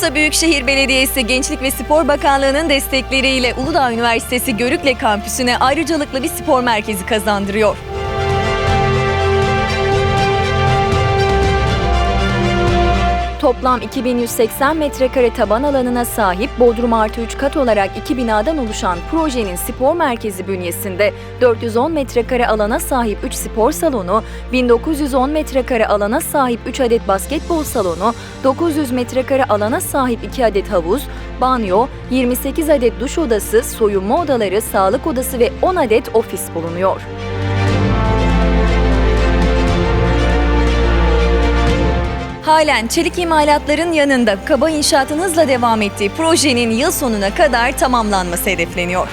Büyükşehir Belediyesi Gençlik ve Spor Bakanlığı'nın destekleriyle Uludağ Üniversitesi Görükle Kampüsü'ne ayrıcalıklı bir spor merkezi kazandırıyor. Toplam 2180 metrekare taban alanına sahip Bodrum artı 3 kat olarak iki binadan oluşan projenin spor merkezi bünyesinde 410 metrekare alana sahip 3 spor salonu, 1910 metrekare alana sahip 3 adet basketbol salonu, 900 metrekare alana sahip 2 adet havuz, banyo, 28 adet duş odası, soyunma odaları, sağlık odası ve 10 adet ofis bulunuyor. Halen çelik imalatların yanında kaba inşaatın hızla devam ettiği projenin yıl sonuna kadar tamamlanması hedefleniyor.